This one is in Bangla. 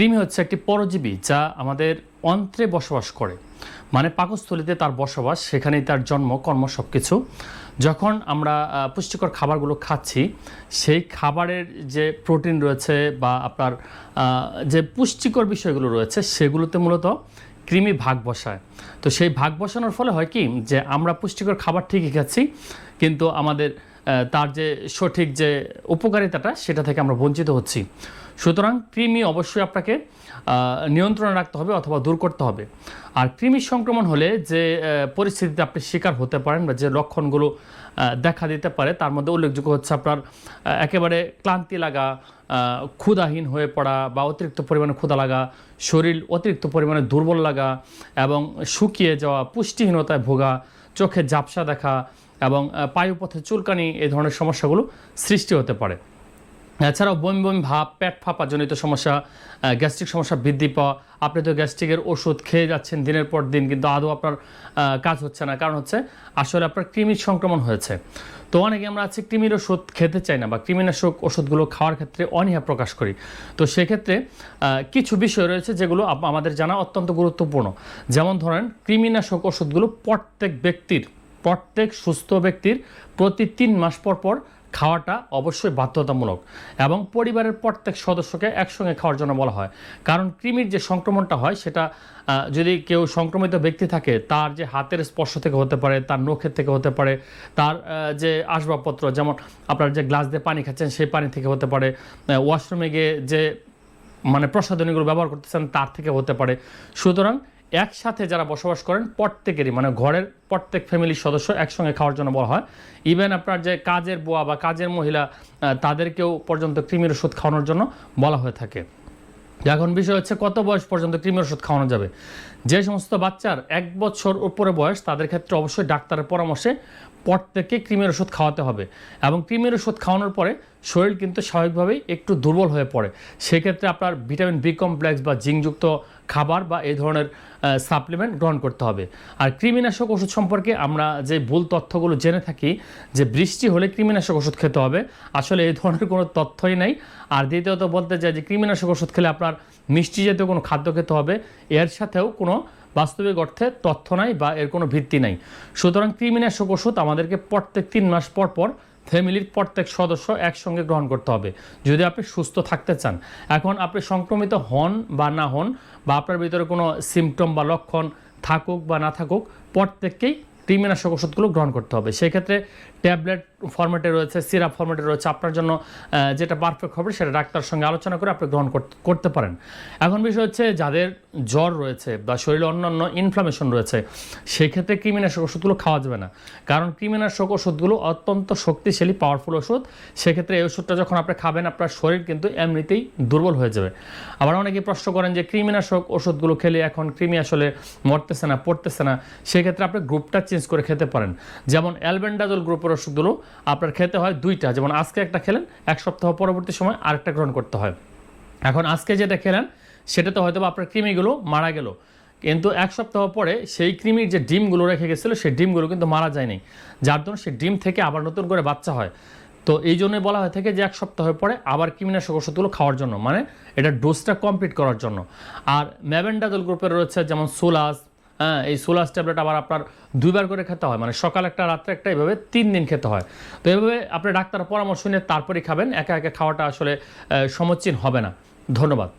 কৃমি হচ্ছে একটি পরজীবী যা আমাদের অন্ত্রে বসবাস করে। মানে পাকস্থলীতে তার বসবাস, সেখানেই তার জন্ম, কর্ম সব কিছু যখন আমরা পুষ্টিকর খাবারগুলো খাচ্ছি, সেই খাবারের যে প্রোটিন রয়েছে বা আপনার যে পুষ্টিকর বিষয়গুলো রয়েছে, সেগুলোতে মূলত কৃমি ভাগ বসায়। তো সেই ভাগ বসানোর ফলে হয় কি, যে আমরা পুষ্টিকর খাবার ঠিকই খাচ্ছি, কিন্তু আমাদের তার যে সঠিক যে উপকারিতাটা, সেটা থেকে আমরা বঞ্চিত হচ্ছি। সুতরাং কৃমি অবশ্যই আপনাকে নিয়ন্ত্রণে রাখতে হবে অথবা দূর করতে হবে। আর কৃমি সংক্রমণ হলে যে পরিস্থিতিতে আপনি শিকার হতে পারেন বা যে লক্ষণগুলো দেখা দিতে পারে, তার মধ্যে উল্লেখযোগ্য হচ্ছে আপনার একেবারে ক্লান্তি লাগা ক্ষুধাহীন হয়ে পড়া বা অতিরিক্ত পরিমাণে ক্ষুধা লাগা, শরীর অতিরিক্ত পরিমাণে দুর্বল লাগা এবং শুকিয়ে যাওয়া, পুষ্টিহীনতায় ভোগা, চোখে ঝাপসা দেখা এবং পায়ুপথে চুলকানি এই ধরনের সমস্যাগুলো সৃষ্টি হতে পারে। এছাড়াও বমি বমি ভাব, পেট ফাঁপা জনিত সমস্যা গ্যাস্ট্রিক সমস্যা বৃদ্ধি পাওয়া, আপনি তো গ্যাস্ট্রিকের ওষুধ খেয়ে যাচ্ছেন দিনের পর দিন, কিন্তু আদৌ আপনার কাজ হচ্ছে না। কারণ হচ্ছে, আসলে আপনার কৃমির সংক্রমণ হয়েছে। তো অনেকে আমরা আছি, কৃমির ওষুধ খেতে চাই না বা কৃমিনাশক ওষুধগুলো খাওয়ার ক্ষেত্রে অনীহা প্রকাশ করি। তো সেক্ষেত্রে কিছু বিষয় রয়েছে যেগুলো আমাদের জানা অত্যন্ত গুরুত্বপূর্ণ। যেমন ধরেন, কৃমিনাশক ওষুধগুলো প্রত্যেক ব্যক্তির, প্রত্যেক সুস্থ ব্যক্তির প্রতি তিন মাস পর পর খাওয়াটা অবশ্যই বাধ্যতামূলক এবং পরিবারের প্রত্যেক সদস্যকে একসঙ্গে খাওয়ার জন্য বলা হয়। কারণ কৃমির যে সংক্রমণটা হয়, সেটা যদি কেউ সংক্রমিত ব্যক্তি থাকে, তার যে হাতের স্পর্শ থেকে হতে পারে, তার নখের থেকে হতে পারে, তার যে আসবাবপত্র, যেমন আপনার যে গ্লাস দিয়ে পানি খাচ্ছেন, সেই পানি থেকে হতে পারে ওয়াশরুমে গিয়ে যে মানে প্রসাধনীগুলো ব্যবহার করতেছেন, তার থেকে হতে পারে। সুতরাং একসাথে যারা বসবাস করেন, প্রত্যেকেরই মানে ঘরের প্রত্যেক ফ্যামিলির সদস্য একসঙ্গে খাওয়ার জন্য বলা হয়। ইভেন আপনার যে কাজের বুয়া বা কাজের মহিলা তাদেরকেও পর্যন্ত কৃমির ওষুধ খাওয়ানোর জন্য বলা হয়ে থাকে। এখন বিষয় হচ্ছে, কত বয়স পর্যন্ত কৃমির ওষুধ খাওয়ানো যাবে? যে সমস্ত বাচ্চার এক বছর উপরে বয়স, তাদের ক্ষেত্রে অবশ্যই ডাক্তারের পরামর্শে প্রত্যেককে কৃমির ওষুধ খাওয়াতে হবে। এবং কৃমির ওষুধ খাওয়ানোর পরে শরীর কিন্তু স্বাভাবিকভাবেই একটু দুর্বল হয়ে পড়ে। সেক্ষেত্রে আপনার ভিটামিন বি কমপ্লেক্স বা জিঙ্কযুক্ত খাবার বা এই ধরনের সাপ্লিমেন্ট গ্রহণ করতে হবে। আর কৃমিনাশক ওষুধ সম্পর্কে আমরা যে ভুল তথ্যগুলো জেনে থাকি, যে বৃষ্টি হলে কৃমিনাশক ওষুধ খেতে হবে, আসলে এই ধরনের কোনো তথ্যই নাই। আর দ্বিতীয়ত বলতে চাই যে কৃমিনাশক ওষুধ খেলে আপনার মিষ্টি জাতীয় কোনো খাদ্য খেতে হবে, এর সাথেও কোনো বাস্তবিক অর্থে তথ্য নাই বা এর কোনো ভিত্তি নাই। সুতরাং কৃমিনাশক ওষুধ আমাদেরকে প্রত্যেক তিন মাস পর পর ফ্যামিলির প্রত্যেক সদস্য একসঙ্গে গ্রহণ করতে হবে। যদি আপনি সুস্থ থাকতে চান, এখন আপনি সংক্রমিত হন বা না হন বা আপনার ভিতরে কোনো সিমটম বা লক্ষণ থাকুক বা না থাকুক, প্রত্যেককেই কৃমিনাশক ওষুধগুলো গ্রহণ করতে হবে। সেক্ষেত্রে ট্যাবলেট ফর্মেটে রয়েছে, সিরাপ ফর্মেটে রয়েছে। আপনার জন্য যেটা পারফেক্ট হবে সেটা ডাক্তার সঙ্গে আলোচনা করে আপনি গ্রহণ করতে- করতে পারেন। এখন বিষয় হচ্ছে, যাদের জ্বর রয়েছে বা শরীরে অন্যান্য ইনফ্লামেশন রয়েছে, সেক্ষেত্রে কৃমিনাশক ওষুধগুলো খাওয়া যাবে না। কারণ কৃমিনাশক ওষুধগুলো অত্যন্ত শক্তিশালী পাওয়ারফুল ওষুধ। সেক্ষেত্রে এই ওষুধটা যখন আপনি খাবেন, আপনার শরীর কিন্তু এমনিতেই দুর্বল হয়ে যাবে। আবার অনেকে প্রশ্ন করেন যে, কৃমিনাশক ওষুধগুলো খেলে এখন কৃমি আসলে মরতেছে না, পড়তেছে না? সেক্ষেত্রে আপনি গ্রুপটা চেঞ্জ করে খেতে পারেন। যেমন অ্যালবেন্ডাজল গ্রুপের ওষুধগুলো আপনার খেতে হয় দুইটা। যেমন আজকে একটা খেলেন, এক সপ্তাহ পরবর্তী সময় আরেকটা গ্রহণ করতে হয়। এখন আজকে যেটা খেলেন সেটাতে হয়তো বা আপনার কৃমিগুলো মারা গেল। কিন্তু এক সপ্তাহ পরে সেই কৃমির যে ডিমগুলো রেখে গেছিল, সেই ডিমগুলো কিন্তু মারা যায়নি। যার জন্য সেই ডিম থেকে আবার নতুন করে বাচ্চা হয়। তো এই জন্যই বলা হয়ে থাকে যে এক সপ্তাহ পরে আবার কৃমিনাশক ওষুধগুলো খাওয়ার জন্য মানে এটা ডোজটা কমপ্লিট করার জন্য। আর ম্যাভেন্ডাজল গ্রুপের রয়েছে যেমন সোলাস হ্যাঁ এই সোলাস ট্যাবলেট আবার আপনার দুইবার করে খেতে হয়। মানে সকাল একটা, রাত্রে একটা, এভাবে তিন দিন খেতে হয়। তো এভাবে আপনি ডাক্তার পরামর্শ নিয়ে তারপরেই খাবেন। একা একা খাওয়াটা আসলে সমচ্চিন হবে না। ধন্যবাদ।